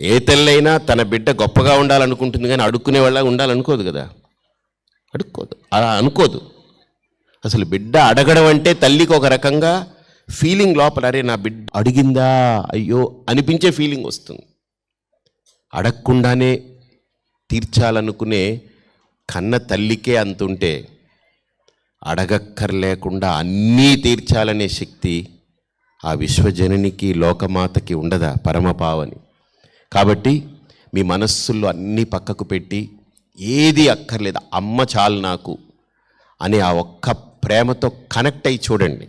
ఏ తల్లైనా తన బిడ్డ గొప్పగా ఉండాలనుకుంటుంది కానీ అడుక్కునే వాళ్ళ ఉండాలనుకోదు కదా. అడుక్కోదు. అలా అనుకోదు. అసలు బిడ్డ అడగడం అంటే తల్లికి ఒక రకంగా ఫీలింగ్ లోపల అరే నా బిడ్డ అడిగిందా? అయ్యో అనిపించే ఫీలింగ్ వస్తుంది. అడగకుండానే తీర్చాలనుకునే కన్న తల్లికే అంతుంటే అడగక్కర్లేకుండా అన్నీ తీర్చాలనే శక్తి ఆ విశ్వజననికి లోకమాతకి ఉండదా? పరమపావని. కాబట్టి మీ మనస్సుల్లో అన్నీ పక్కకు పెట్టి ఏది అక్కర్లేదు అమ్మ చాలు నాకు అనే ఆ ఒక్క ప్రేమతో కనెక్ట్ అయి చూడండి.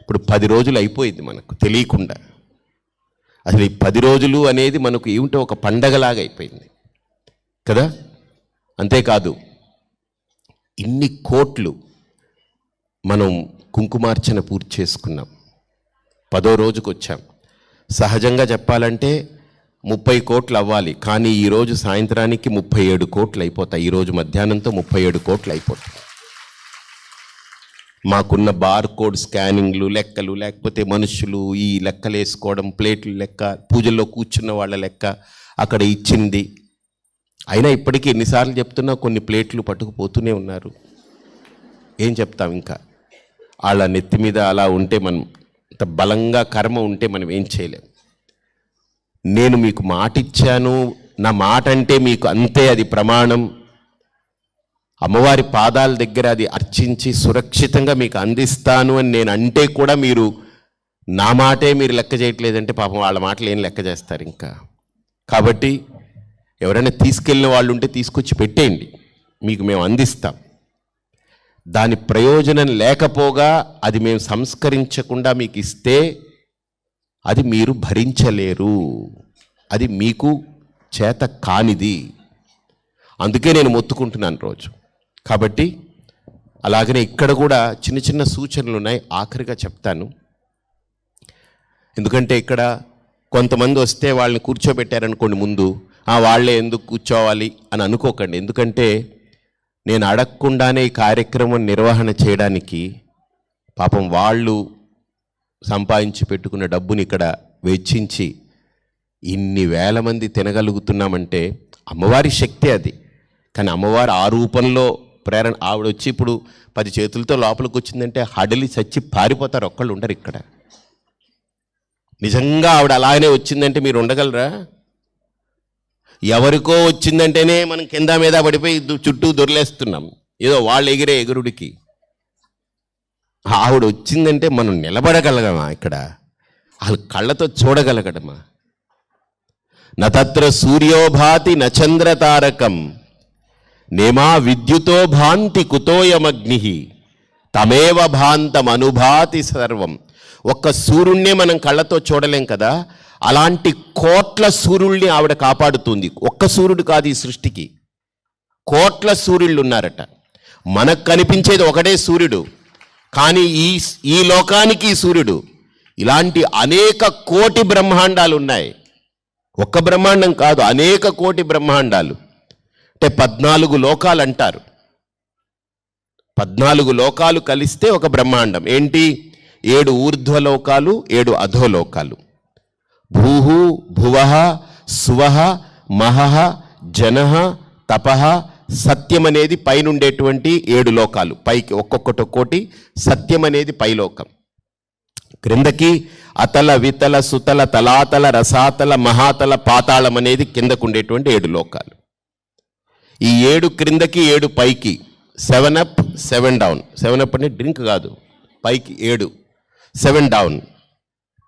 ఇప్పుడు పది రోజులు అయిపోయింది మనకు తెలియకుండా. అసలు ఈ పది రోజులు అనేది మనకు ఏమిటో ఒక పండగలాగా అయిపోయింది. కదా? అంతేకాదు ఇన్ని కోట్లు మనం కుంకుమార్చన పూర్తి చేసుకున్నాం. పదో రోజుకు వచ్చాం సహజంగా చెప్పాలంటే ముప్పై కోట్లు అవ్వాలి. కానీ ఈరోజు సాయంత్రానికి ముప్పై ఏడు కోట్లు అయిపోతాయి. ఈరోజు మధ్యాహ్నంతో ముప్పై ఏడు కోట్లు అయిపోతాయి. మాకున్న బార్ కోడ్ స్కానింగ్లు లెక్కలు లేకపోతే మనుషులు ఈ లెక్కలు వేసుకోవడం ప్లేట్లు లెక్క పూజల్లో కూర్చున్న వాళ్ళ లెక్క అక్కడ ఇచ్చింది. అయినా ఇప్పటికీ ఎన్నిసార్లు చెప్తున్నా కొన్ని ప్లేట్లు పట్టుకుపోతూనే ఉన్నారు. ఏం చెప్తాం ఇంకా? వాళ్ళ నెత్తి మీద అలా ఉంటే మనం ఇంత బలంగా కర్మ ఉంటే మనం ఏం చేయలేం. నేను మీకు మాటిచ్చాను. నా మాట అంటే మీకు అంతే అది ప్రమాణం. అమ్మవారి పాదాల దగ్గర అది అర్చించి సురక్షితంగా మీకు అందిస్తాను అని నేను అంటే కూడా మీరు నా మాటే మీరు లెక్క చేయట్లేదంటే పాపం వాళ్ళ మాటలు ఏం లెక్క చేస్తారు ఇంకా? కాబట్టి ఎవరైనా తీసుకెళ్ళిన వాళ్ళు ఉంటే తీసుకొచ్చి పెట్టేయండి. మీకు మేము అందిస్తాం. దాని ప్రయోజనం లేకపోగా అది మేము సంస్కరించకుండా మీకు ఇస్తే అది మీరు భరించలేరు. అది మీకు చేత కానిది. అందుకే నేను మొత్తుకుంటున్నాను రోజు. కాబట్టి అలాగనే ఇక్కడ కూడా చిన్న చిన్న సూచనలు ఉన్నాయి. ఆఖరిగా చెప్తాను. ఎందుకంటే ఇక్కడ కొంతమంది వస్తే వాళ్ళని కూర్చోబెట్టారనుకోండి ముందు ఆ వాళ్ళే ఎందుకు కూర్చోవాలి? అని అనుకోకండి. ఎందుకంటే నేను అడగకుండానే ఈ కార్యక్రమం నిర్వహణ చేయడానికి పాపం వాళ్ళు సంపాదించి పెట్టుకున్న డబ్బుని ఇక్కడ వెచ్చించి ఇన్ని వేల మంది తినగలుగుతున్నామంటే అమ్మవారి శక్తి అది. కానీ అమ్మవారు ఆ రూపంలో ప్రేరణ ఆవిడ వచ్చి ఇప్పుడు పది చేతులతో లోపలికి వచ్చిందంటే హడలి చచ్చి పారిపోతారు. ఒక్కళ్ళు ఉండరు ఇక్కడ. నిజంగా ఆవిడ అలాగనే వచ్చిందంటే మీరు ఉండగలరా? ఎవరికో వచ్చిందంటేనే మనం కింద మీద పడిపోయి చుట్టూ దొరిలేస్తున్నాం. ఏదో వాళ్ళు ఎగిరే ఎగురుడికి. ఆవిడ వచ్చిందంటే మనం నిలబడగలగమా ఇక్కడ? వాళ్ళ కళ్ళతో చూడగలగడమా? నత్ర సూర్యోభాతి నచంద్ర తారకం నేమా విద్యుతో భాంతి కుతోయమగ్ని తమేవ భాంతం అనుభాతి సర్వం. ఒక్క సూర్యుణ్ణే మనం కళ్ళతో చూడలేం కదా? అలాంటి కోట్ల సూర్యుల్ని ఆవిడ కాపాడుతుంది. ఒక్క సూర్యుడు కాదు ఈ సృష్టికి. కోట్ల సూర్యుళ్ళు ఉన్నారట మనకు కనిపించేది ఒకటే సూర్యుడు. కానీ ఈ ఈ లోకానికి సూర్యుడు ఇలాంటి అనేక కోటి బ్రహ్మాండాలు ఉన్నాయి. ఒక్క బ్రహ్మాండం కాదు అనేక కోటి బ్రహ్మాండాలు. అంటే పద్నాలుగు లోకాలు అంటారు. పద్నాలుగు లోకాలు కలిస్తే ఒక బ్రహ్మాండం. ఏంటి? ఏడు ఊర్ధ్వలోకాలు ఏడు అధోలోకాలు. భూహు భువ సువహ మహః జన తపః సత్యం అనేది పైనుండేటువంటి ఏడు లోకాలు. పైకి ఒక్కొక్కటి ఒక్కోటి సత్యం అనేది పైలోకం. క్రిందకి అతల వితల సుతల తలాతల రసాతల మహాతల పాతాళం అనేది కిందకు ఉండేటువంటి ఏడు లోకాలు. ఈ ఏడు క్రిందకి ఏడు పైకి seven up seven down. Seven up అంటే డ్రింక్ కాదు. పైకి ఏడు సెవెన్ డౌన్.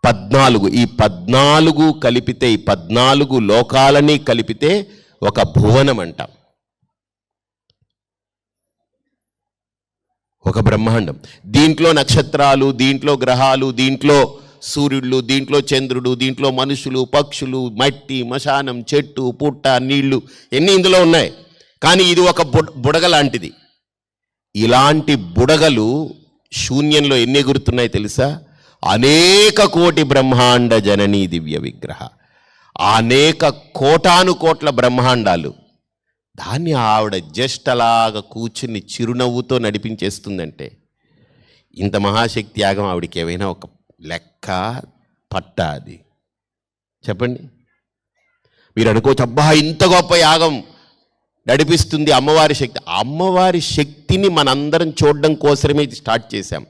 పద్నాలుగు. ఈ పద్నాలుగు కలిపితే ఈ పద్నాలుగు లోకాలని కలిపితే ఒక భువనం అంటాం ఒక బ్రహ్మాండం. దీంట్లో నక్షత్రాలు దీంట్లో గ్రహాలు దీంట్లో సూర్యుడు దీంట్లో చంద్రుడు దీంట్లో మనుషులు పక్షులు మట్టి మశానం చెట్టు పుట్ట నీళ్ళు ఎన్ని ఇందులో ఉన్నాయి? కానీ ఇది ఒక బుడ బుడగ లాంటిది. ఇలాంటి బుడగలు శూన్యంలో ఎన్ని ఎగురుతున్నాయి తెలుసా? అనేక కోటి బ్రహ్మాండ జననీ దివ్య విగ్రహ. అనేక కోటాను కోట్ల బ్రహ్మాండాలు. దాన్ని ఆవిడ జస్ట్ అలాగా కూర్చుని చిరునవ్వుతో నడిపించేస్తుందంటే ఇంత మహాశక్తి యాగం ఆవిడకి ఏమైనా ఒక లెక్క పట్ట అది? చెప్పండి. మీరు అనుకోవచ్చు అబ్బా ఇంత గొప్ప యాగం నడిపిస్తుంది అమ్మవారి శక్తి. అమ్మవారి శక్తిని మనందరం చూడడం కోసమే ఇది స్టార్ట్ చేశాం.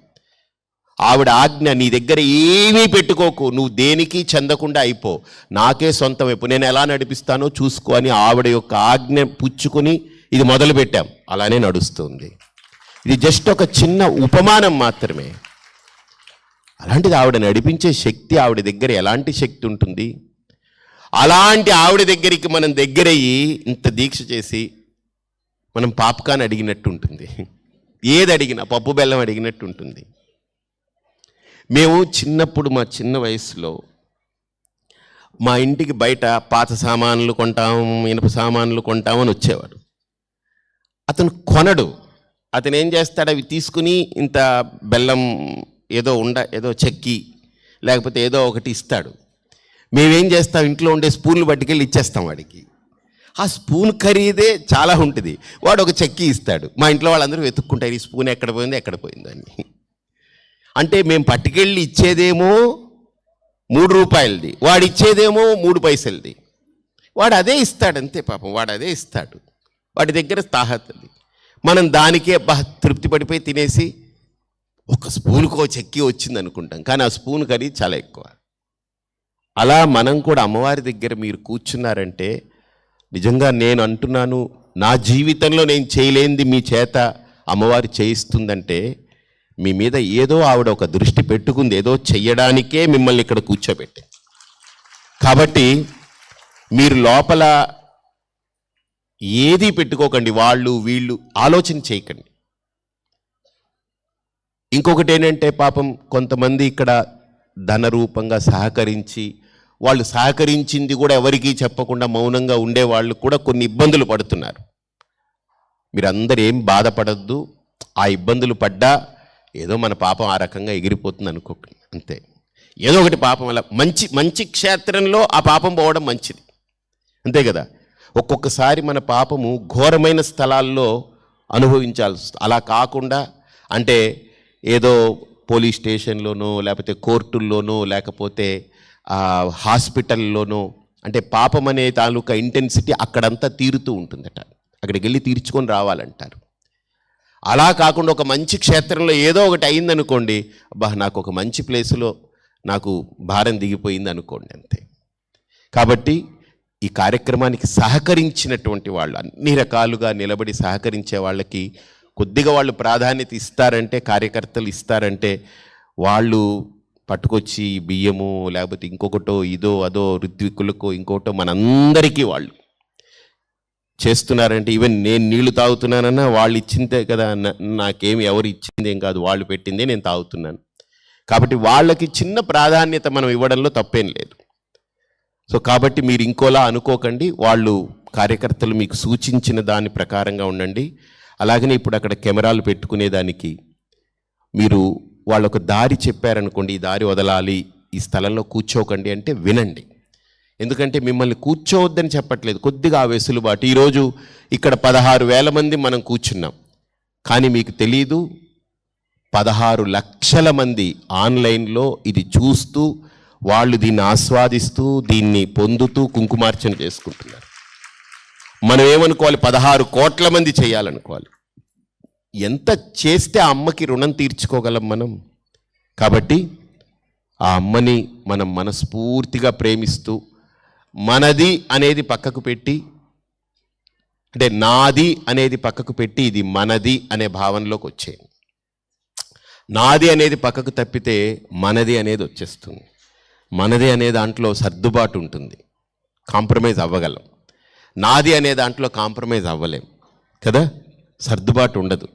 ఆవిడ ఆజ్ఞ నీ దగ్గర ఏమీ పెట్టుకోకు. నువ్వు దేనికి చెందకుండా అయిపో. నాకే సొంతం అయిపో. నేను ఎలా నడిపిస్తానో చూసుకో అని ఆవిడ యొక్క ఆజ్ఞ పుచ్చుకొని ఇది మొదలుపెట్టాం. అలానే నడుస్తుంది. ఇది జస్ట్ ఒక చిన్న ఉపమానం మాత్రమే. అలాంటిది ఆవిడ నడిపించే శక్తి ఆవిడ దగ్గర ఎలాంటి శక్తి ఉంటుంది? అలాంటి ఆవిడ దగ్గరికి మనం దగ్గరయ్యి ఇంత దీక్ష చేసి మనం పాపకాన్ని అడిగినట్టు ఉంటుంది. ఏది అడిగినా పప్పు బెల్లం అడిగినట్టు ఉంటుంది. మేము చిన్నప్పుడు మా చిన్న వయసులో మా ఇంటికి బయట పాత సామాన్లు కొంటాము ఇనుప సామాన్లు కొంటామని వచ్చేవాడు. అతను కొనడు. అతను ఏం చేస్తాడు? అవి తీసుకుని ఇంత బెల్లం ఏదో ఉండ ఏదో చెక్కి లేకపోతే ఏదో ఒకటి ఇస్తాడు. మేమేం చేస్తాం? ఇంట్లో ఉండే స్పూన్లు పట్టుకెళ్ళి ఇచ్చేస్తాం వాడికి. ఆ స్పూన్ ఖరీదే చాలా ఉంటుంది. వాడు ఒక చెక్కి ఇస్తాడు. మా ఇంట్లో వాళ్ళందరూ వెతుక్కుంటారు ఈ స్పూన్ ఎక్కడ పోయిందో? ఎక్కడ పోయిందని అంటే మేము పట్టుకెళ్ళి ఇచ్చేదేమో మూడు రూపాయలది వాడు ఇచ్చేదేమో మూడు పైసలది. వాడు అదే ఇస్తాడు అంతే పాపం వాడు అదే ఇస్తాడు. వాడి దగ్గర తాహతది. మనం దానికే బా తృప్తి పడిపోయి తినేసి ఒక స్పూన్కో చెక్కి వచ్చింది అనుకుంటాం కానీ ఆ స్పూన్ ఖరీదు చాలా ఎక్కువ. అలా మనం కూడా అమ్మవారి దగ్గర మీరు కూర్చున్నారంటే నిజంగా నేను అంటున్నాను నా జీవితంలో నేను చేయలేనిది మీ చేత అమ్మవారు చేయిస్తుందంటే మీ మీద ఏదో ఆవిడ ఒక దృష్టి పెట్టుకుంది ఏదో చెయ్యడానికే మిమ్మల్ని ఇక్కడ కూర్చోబెట్టింది. కాబట్టి మీరు లోపల ఏది పెట్టుకోకండి వాళ్ళు వీళ్ళు ఆలోచన చేయకండి. ఇంకొకటి ఏంటంటే పాపం కొంతమంది ఇక్కడ ధన రూపంగా సహకరించి వాళ్ళు సహకరించింది కూడా ఎవరికీ చెప్పకుండా మౌనంగా ఉండే వాళ్ళు కూడా కొన్ని ఇబ్బందులు పడుతున్నారు. మీరందరూ ఏం బాధపడద్దు ఆ ఇబ్బందులు పడ్డా ఏదో మన పాపం ఆ రకంగా ఎగిరిపోతుంది అనుకోకండి అంతే. ఏదో ఒకటి పాపం అలా మంచి మంచి క్షేత్రంలో ఆ పాపం పోవడం మంచిది. అంతే కదా? ఒక్కొక్కసారి మన పాపము ఘోరమైన స్థలాల్లో అనుభవించాల్సి అలా కాకుండా అంటే ఏదో పోలీస్ స్టేషన్లోనో లేకపోతే కోర్టుల్లోనో లేకపోతే హాస్పిటల్లోనో అంటే పాపం అనే తాలూకా ఇంటెన్సిటీ అక్కడంతా తీరుతూ ఉంటుందట. అక్కడికి వెళ్ళి తీర్చుకొని రావాలంటారు. అలా కాకుండా ఒక మంచి క్షేత్రంలో ఏదో ఒకటి అయిందనుకోండి అబ్బా నాకు ఒక మంచి ప్లేసులో నాకు భారం దిగిపోయింది అనుకోండి అంతే. కాబట్టి ఈ కార్యక్రమానికి సహకరించినటువంటి వాళ్ళు అన్ని రకాలుగా నిలబడి సహకరించే వాళ్ళకి కొద్దిగా వాళ్ళు ప్రాధాన్యత ఇస్తారంటే కార్యకర్తలు ఇస్తారంటే వాళ్ళు పట్టుకొచ్చి బియ్యము లేకపోతే ఇంకొకటో ఇదో అదో ఋత్వికులకో ఇంకోటో మనందరికీ వాళ్ళు. చేస్తున్నారంటే ఈవెన్ నేను నీళ్ళు తాగుతున్నానన్నా వాళ్ళు ఇచ్చిందే కదా నా- నాకేమి ఎవరు ఇచ్చిందేం కాదు వాళ్ళు పెట్టిందే నేను తాగుతున్నాను. కాబట్టి వాళ్ళకి చిన్న ప్రాధాన్యత మనం ఇవ్వడంలో తప్పేం లేదు. సో కాబట్టి మీరు ఇంకోలా అనుకోకండి వాళ్ళు కార్యకర్తలు మీకు సూచించిన దాని ప్రకారంగా ఉండండి. అలాగనే ఇప్పుడు అక్కడ కెమెరాలు పెట్టుకునేదానికి మీరు వాళ్ళొక దారి చెప్పారనుకోండి ఈ దారి వదలాలి ఈ స్థలంలో కూర్చోకండి అంటే వినండి. ఎందుకంటే మిమ్మల్ని కూర్చోవద్దని చెప్పట్లేదు. కొద్దిగా ఆ వెసులుబాటు. ఈరోజు ఇక్కడ పదహారు వేల మంది మనం కూర్చున్నాం. కానీ మీకు తెలీదు పదహారు లక్షల మంది ఆన్లైన్లో ఇది చూస్తూ వాళ్ళు దీన్ని ఆస్వాదిస్తూ దీన్ని పొందుతూ కుంకుమార్చన చేసుకుంటున్నారు. మనం ఏమనుకోవాలి? పదహారు కోట్ల మంది చేయాలనుకోవాలి. ఎంత చేస్తే ఆ అమ్మకి రుణం తీర్చుకోగలం మనం? కాబట్టి ఆ అమ్మని మనం మనస్ఫూర్తిగా ప్రేమిస్తూ మనది అనేది పక్కకు పెట్టి అంటే నాది అనేది పక్కకు పెట్టి ఇది మనది అనే భావనలోకి వచ్చేది నాది అనేది పక్కకు తప్పితే మనది అనేది వచ్చేస్తుంది. మనది అనే దాంట్లో సర్దుబాటు ఉంటుంది. కాంప్రమైజ్ అవ్వగలం. నాది అనే దాంట్లో కాంప్రమైజ్ అవ్వలేం. కదా? సర్దుబాటు ఉండదు.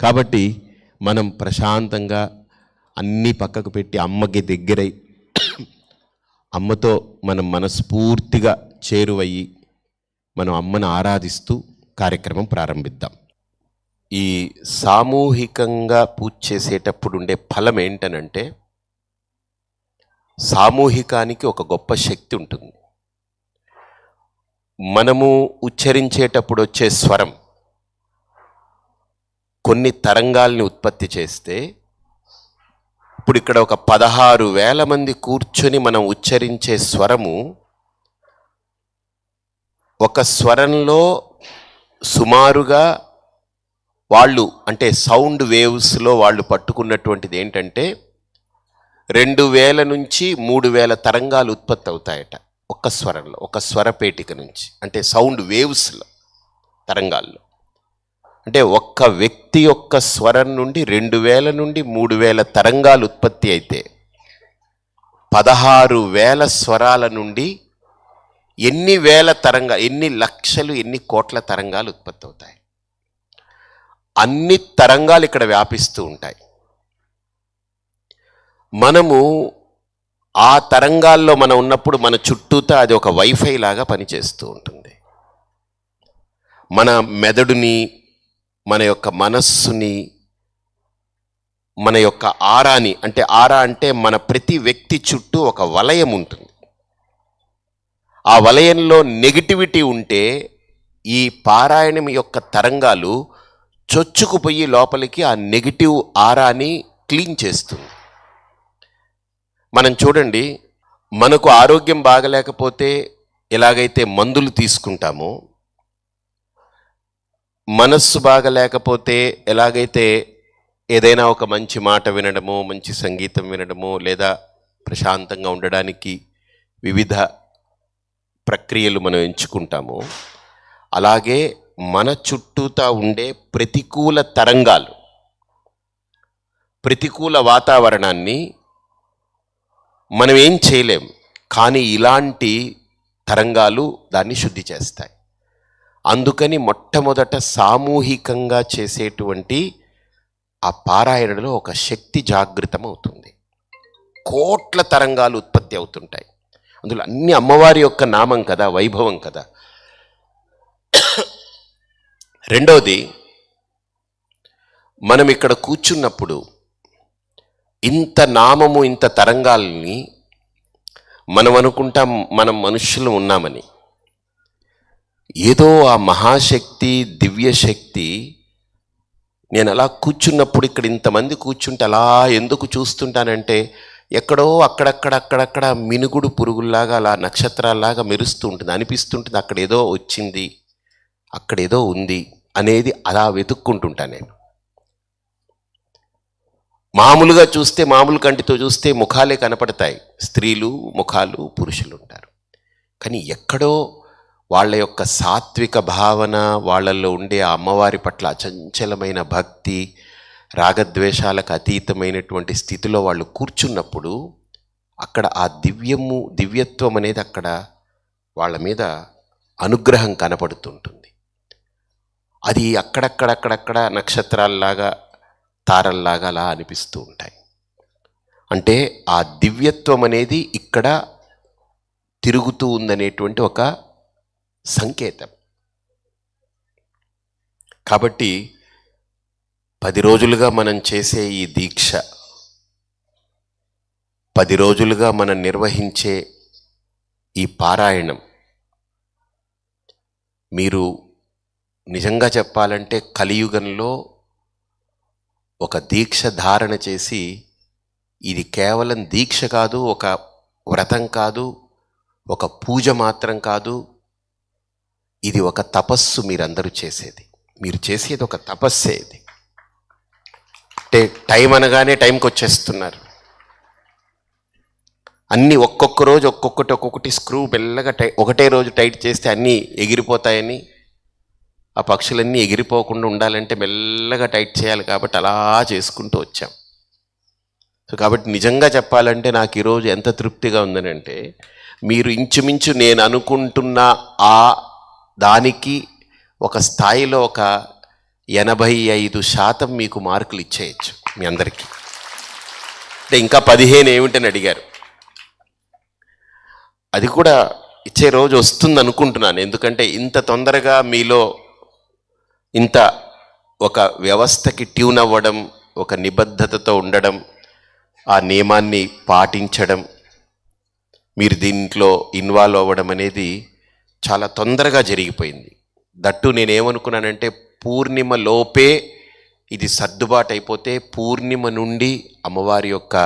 కాబట్టి మనం ప్రశాంతంగా అన్నీ పక్కకు పెట్టి అమ్మకి దగ్గరై అమ్మతో మనం మనస్ఫూర్తిగా చేరువయ్యి మనం అమ్మను ఆరాధిస్తూ కార్యక్రమం ప్రారంభిద్దాం. ఈ సామూహికంగా పూజ చేసేటప్పుడు ఉండే ఫలం ఏంటనంటే సామూహికానికి ఒక గొప్ప శక్తి ఉంటుంది. మనము ఉచ్చరించేటప్పుడు వచ్చే స్వరం కొన్ని తరంగాల్ని ఉత్పత్తి చేస్తే ఇప్పుడు ఇక్కడ ఒక పదహారు వేల మంది కూర్చొని మనం ఉచ్చరించే స్వరము ఒక స్వరంలో సుమారుగా వాళ్ళు అంటే సౌండ్ వేవ్స్లో వాళ్ళు పట్టుకున్నటువంటిది ఏంటంటే రెండు వేల నుంచి మూడు వేల తరంగాలు ఉత్పత్తి అవుతాయట ఒక్క స్వరంలో ఒక స్వరపేటిక నుంచి. అంటే సౌండ్ వేవ్స్లో తరంగాల్లో. అంటే ఒక్క వ్యక్తి యొక్క స్వరం నుండి రెండు వేల నుండి మూడు వేల తరంగాలు ఉత్పత్తి అయితే పదహారు వేల స్వరాల నుండి ఎన్ని వేల తరంగా ఎన్ని లక్షలు ఎన్ని కోట్ల తరంగాలు ఉత్పత్తి అవుతాయి? అన్ని తరంగాలు ఇక్కడ వ్యాపిస్తూ ఉంటాయి. మనము ఆ తరంగాల్లో మనం ఉన్నప్పుడు మన చుట్టూతా అది ఒక వైఫై లాగా పనిచేస్తూ ఉంటుంది. మన మెదడుని మన యొక్క మనస్సుని మన యొక్క ఆరాని అంటే ఆరా అంటే మన ప్రతి వ్యక్తి చుట్టూ ఒక వలయం ఉంటుంది. ఆ వలయంలో నెగిటివిటీ ఉంటే ఈ పారాయణం యొక్క తరంగాలు చొచ్చుకుపోయి లోపలికి ఆ నెగిటివ్ ఆరాని క్లీన్ చేస్తుంది. మనం చూడండి మనకు ఆరోగ్యం బాగలేకపోతే ఎలాగైతే మందులు తీసుకుంటామో మనస్సు బాగలేకపోతే ఎలాగైతే ఏదైనా ఒక మంచి మాట వినడము మంచి సంగీతం వినడము లేదా ప్రశాంతంగా ఉండడానికి వివిధ ప్రక్రియలు మనం ఎంచుకుంటాము అలాగే మన చుట్టూతా ఉండే ప్రతికూల తరంగాలు ప్రతికూల వాతావరణాన్ని మనం ఏం చేయలేం కానీ ఇలాంటి తరంగాలు దాన్ని శుద్ధి చేస్తాయి. అందుకని మొట్టమొదట సామూహికంగా చేసేటువంటి ఆ పారాయణలో ఒక శక్తి జాగృతం అవుతుంది కోట్ల తరంగాలు ఉత్పత్తి అవుతుంటాయి. అందులో అన్ని అమ్మవారి యొక్క నామం కదా వైభవం కదా. రెండవది మనం ఇక్కడ కూర్చున్నప్పుడు ఇంత నామము ఇంత తరంగాల్ని మనం అనుకుంటాం మనం మనుషులు ఉన్నామని. ఏదో ఆ మహాశక్తి దివ్యశక్తి. నేను అలా కూర్చున్నప్పుడు ఇక్కడ ఇంతమంది కూర్చుంటే అలా ఎందుకు చూస్తుంటానంటే ఎక్కడో అక్కడక్కడ అక్కడక్కడ మినుగుడు పురుగుల్లాగా అలా నక్షత్రాల్లాగా మెరుస్తూ ఉంటుంది అనిపిస్తుంటుంది అక్కడ ఏదో వచ్చింది అక్కడేదో ఉంది అనేది అలా వెతుక్కుంటుంటాను నేను. మామూలుగా చూస్తే మామూలు కంటితో చూస్తే ముఖాలే కనపడతాయి. స్త్రీలు ముఖాలు పురుషులు ఉంటారు. కానీ ఎక్కడో వాళ్ళ యొక్క సాత్విక భావన వాళ్ళల్లో ఉండే ఆ అమ్మవారి పట్ల అచంచలమైన భక్తి రాగద్వేషాలకు అతీతమైనటువంటి స్థితిలో వాళ్ళు కూర్చున్నప్పుడు అక్కడ ఆ దివ్యము దివ్యత్వం అనేది అక్కడ వాళ్ళ మీద అనుగ్రహం కనపడుతుంటుంది. అది అక్కడక్కడక్కడక్కడ నక్షత్రాల్లాగా తారల్లాగా అలా అనిపిస్తూ ఉంటాయి. అంటే ఆ దివ్యత్వం అనేది ఇక్కడ తిరుగుతూ ఉందనేటువంటి ఒక సంకేతం. కాబట్టి పది రోజులుగా మనం చేసే ఈ దీక్ష పది రోజులుగా మనం నిర్వహించే ఈ పారాయణం మీరు నిజంగా చెప్పాలంటే కలియుగంలో ఒక దీక్ష ధారణ చేసి ఇది కేవలం దీక్ష కాదు ఒక వ్రతం కాదు ఒక పూజ మాత్రం కాదు ఇది ఒక తపస్సు మీరందరూ చేసేది. మీరు చేసేది ఒక తపస్సే ఇది. అంటే టైం అనగానే టైంకి వచ్చేస్తున్నారు. అన్నీ ఒక్కొక్క రోజు ఒక్కొక్కటి ఒక్కొక్కటి స్క్రూ మెల్లగా టై ఒకటే రోజు టైట్ చేస్తే అన్నీ ఎగిరిపోతాయని ఆ పక్షులన్నీ ఎగిరిపోకుండా ఉండాలంటే మెల్లగా టైట్ చేయాలి కాబట్టి అలా చేసుకుంటూ వచ్చాం. సో కాబట్టి నిజంగా చెప్పాలంటే నాకు ఈరోజు ఎంత తృప్తిగా ఉందనంటే మీరు ఇంచుమించు నేను అనుకుంటున్న ఆ దానికి ఒక స్థాయిలో ఒక ఎనభై ఐదు శాతం మీకు మార్కులు ఇచ్చేయచ్చు మీ అందరికీ. అంటే ఇంకా పదిహేను ఏమిటని అడిగారు. అది కూడా ఇచ్చే రోజు వస్తుంది అనుకుంటున్నాను ఎందుకంటే ఇంత తొందరగా మీలో ఇంత ఒక వ్యవస్థకి ట్యూన్ అవ్వడం ఒక నిబద్ధతతో ఉండడం ఆ నియమాన్ని పాటించడం మీరు దీంట్లో ఇన్వాల్వ్ అవ్వడం అనేది చాలా తొందరగా జరిగిపోయింది. దట్టు నేనేమనుకున్నానంటే పూర్ణిమ లోపే ఇది సర్దుబాటు అయిపోతే పూర్ణిమ నుండి అమ్మవారి యొక్క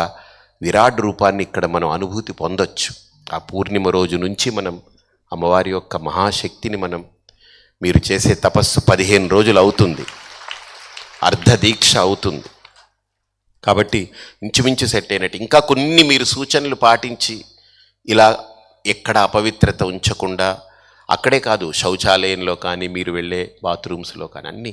విరాట్ రూపాన్ని ఇక్కడ మనం అనుభూతి పొందొచ్చు. ఆ పూర్ణిమ రోజు నుంచి మనం అమ్మవారి యొక్క మహాశక్తిని మనం మీరు చేసే తపస్సు పదిహేను రోజులు అవుతుంది. అర్ధదీక్ష అవుతుంది. కాబట్టి ఇంచుమించు సెట్ అయినట్టు ఇంకా కొన్ని మీరు సూచనలు పాటించి ఇలా ఎక్కడ అపవిత్రత ఉంచకుండా అక్కడే కాదు శౌచాలయంలో కానీ మీరు వెళ్ళే బాత్రూమ్స్లో కానీ అన్నీ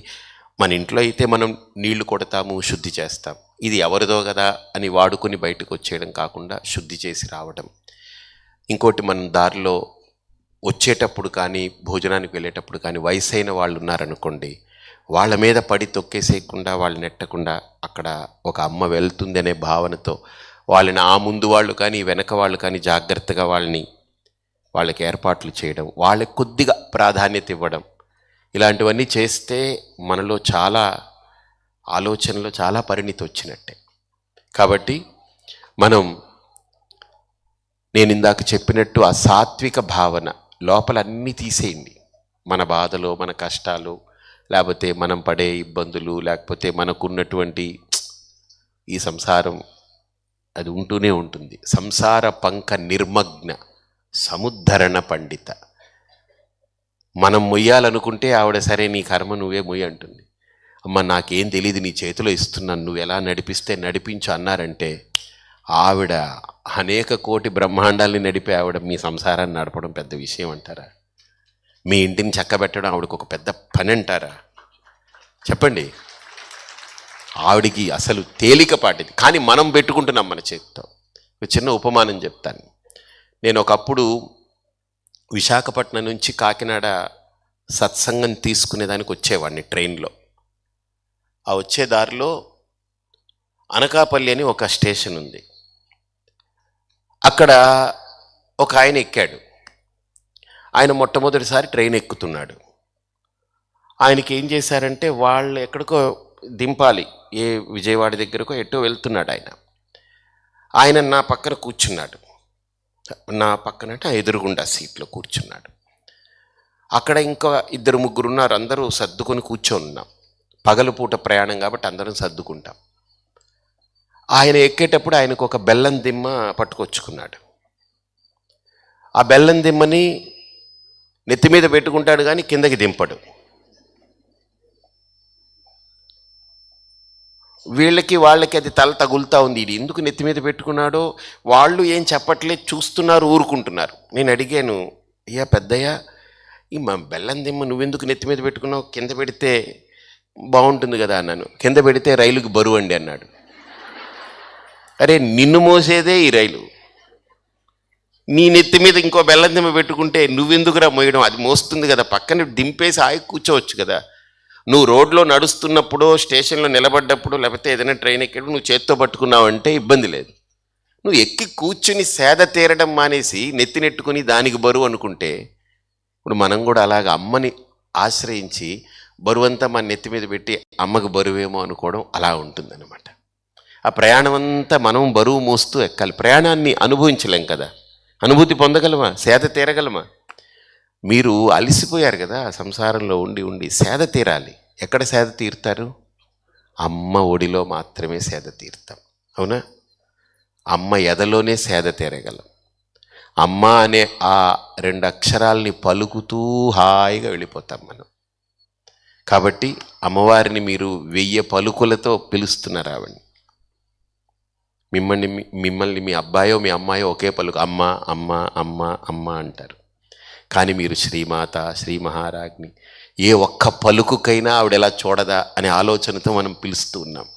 మన ఇంట్లో అయితే మనం నీళ్ళు కొడతాము శుద్ధి చేస్తాం. ఇది ఎవరిదో కదా అని వాడుకొని బయటకు వచ్చేయడం కాకుండా శుద్ధి చేసి రావడం. ఇంకోటి మనం దారిలో వచ్చేటప్పుడు కానీ భోజనానికి వెళ్ళేటప్పుడు కానీ వయసైన వాళ్ళు ఉన్నారనుకోండి వాళ్ళ మీద పడి తొక్కేసేయకుండా వాళ్ళు నెట్టకుండా అక్కడ ఒక అమ్మ వెళ్తుంది అనే భావనతో వాళ్ళని ఆ ముందు వాళ్ళు కానీ వెనక వాళ్ళు కానీ జాగ్రత్తగా వాళ్ళని వాళ్ళకి ఏర్పాట్లు చేయడం వాళ్ళకి కొద్దిగా ప్రాధాన్యత ఇవ్వడం. ఇలాంటివన్నీ చేస్తే మనలో చాలా ఆలోచనలో చాలా పరిణితి వచ్చినట్టే. కాబట్టి మనం నేను ఇందాక చెప్పినట్టు ఆ సాత్విక భావన లోపల అన్నీ తీసేయండి. మన బాధలు మన కష్టాలు లేకపోతే మనం పడే ఇబ్బందులు లేకపోతే మనకున్నటువంటి ఈ సంసారం అది ఉంటూనే ఉంటుంది. సంసార పంక నిర్మగ్న. సముద్ధరణ పండిత. మనం మొయ్యాలనుకుంటే ఆవిడ సరే నీ కర్మ నువ్వే మొయ్యి అంటుంది. అమ్మ నాకేం తెలియదు నీ చేతిలో ఇస్తున్నాను నువ్వు ఎలా నడిపిస్తే నడిపించు అన్నారంటే ఆవిడ అనేక కోటి బ్రహ్మాండాల్ని నడిపే ఆవిడ మీ సంసారాన్ని నడపడం పెద్ద విషయం అంటారా? మీ ఇంటిని చక్కబెట్టడం ఆవిడకు ఒక పెద్ద పని అంటారా? చెప్పండి. ఆవిడికి అసలు తేలికపాటిది. కానీ మనం పెట్టుకుంటున్నాం మన చేతితో. చిన్న ఉపమానం చెప్తాను. నేను ఒకప్పుడు విశాఖపట్నం నుంచి కాకినాడ సత్సంగం తీసుకునేదానికి వచ్చేవాడిని ట్రైన్లో. ఆ వచ్చే దారిలో అనకాపల్లి అని ఒక స్టేషన్ ఉంది. అక్కడ ఒక ఆయన ఎక్కాడు. ఆయన మొట్టమొదటిసారి ట్రైన్ ఎక్కుతున్నాడు. ఆయనకి ఏం చేశారంటే వాళ్ళు ఎక్కడికో దింపాలి ఏ విజయవాడ దగ్గరకో ఎటో వెళ్తున్నాడు ఆయన ఆయన నా పక్కన కూర్చున్నాడు. నా పక్కన అంటే ఎదురుగుండా సీట్లో కూర్చున్నాడు. అక్కడ ఇంకా ఇద్దరు ముగ్గురు ఉన్నారు అందరూ సర్దుకొని కూర్చొని ఉన్నాం పగలపూట ప్రయాణం కాబట్టి అందరం సర్దుకుంటాం. ఆయన ఎక్కేటప్పుడు ఆయనకు ఒక బెల్లం దిమ్మ పట్టుకొచ్చుకున్నాడు. ఆ బెల్లం దిమ్మని నెత్తి మీద పెట్టుకుంటాడు కానీ కిందకి దింపడు. వీళ్ళకి వాళ్ళకి అది తల తగులుతా ఉంది. ఇది ఎందుకు నెత్తి మీద పెట్టుకున్నాడో? వాళ్ళు ఏం చెప్పట్లేదు చూస్తున్నారు ఊరుకుంటున్నారు. నేను అడిగాను అయ్యా పెద్దయ్యా ఈ మా బెల్లం దిమ్మ నువ్వెందుకు నెత్తి మీద పెట్టుకున్నావు? కింద పెడితే బాగుంటుంది కదా అన్నాను. కింద పెడితే రైలుకి బరువు అండి అన్నాడు. అరే నిన్ను మోసేదే ఈ రైలు. నీ నెత్తి మీద ఇంకో బెల్లం దిమ్మ పెట్టుకుంటే నువ్వెందుకురా మోయడం? అది మోస్తుంది కదా పక్కన దింపేసి ఆగి కూర్చోవచ్చు కదా. నువ్వు రోడ్లో నడుస్తున్నప్పుడు స్టేషన్లో నిలబడ్డప్పుడు లేకపోతే ఏదైనా ట్రైన్ ఎక్కేటప్పుడు నువ్వు చేత్తో పట్టుకున్నావంటే ఇబ్బంది లేదు. నువ్వు ఎక్కి కూర్చుని సేద తీరడం మానేసి నెత్తినెట్టుకుని దానికి బరువు అనుకుంటే ఇప్పుడు మనం కూడా అలాగ అమ్మని ఆశ్రయించి బరువంతా మన నెత్తి మీద పెట్టి అమ్మకు బరువేమో అనుకోవడం అలా ఉంటుందన్నమాట. ఆ ప్రయాణం అంతా మనం బరువు మోస్తూ ఎక్కాలి. ప్రయాణాన్ని అనుభవించలేం కదా. అనుభూతి పొందగలమా? సేద తీరగలమా? మీరు అలసిపోయారు కదా సంసారంలో ఉండి ఉండి సేద తీరాలి. ఎక్కడ సేద తీరుతారు? అమ్మ ఒడిలో మాత్రమే సేద తీరుతాం. అవునా? అమ్మ ఎదలోనే సేద తీరగలం. అమ్మ అనే ఆ రెండు అక్షరాల్ని పలుకుతూ హాయిగా వెళ్ళిపోతాం మనం. కాబట్టి అమ్మవారిని మీరు వెయ్యి పలుకులతో పిలుస్తున్నారు ఆవిడని. మిమ్మల్ని మిమ్మల్ని మీ అబ్బాయో మీ అమ్మాయో ఒకే పలుకు అమ్మ అమ్మ అమ్మ అమ్మ అంటారు. కానీ మీరు శ్రీమాత శ్రీ మహారాజ్ని ఏ ఒక్క పలుకుకైనా ఆవిడ ఎలా చూడదా అనే ఆలోచనతో మనం పిలుస్తూ ఉన్నాం.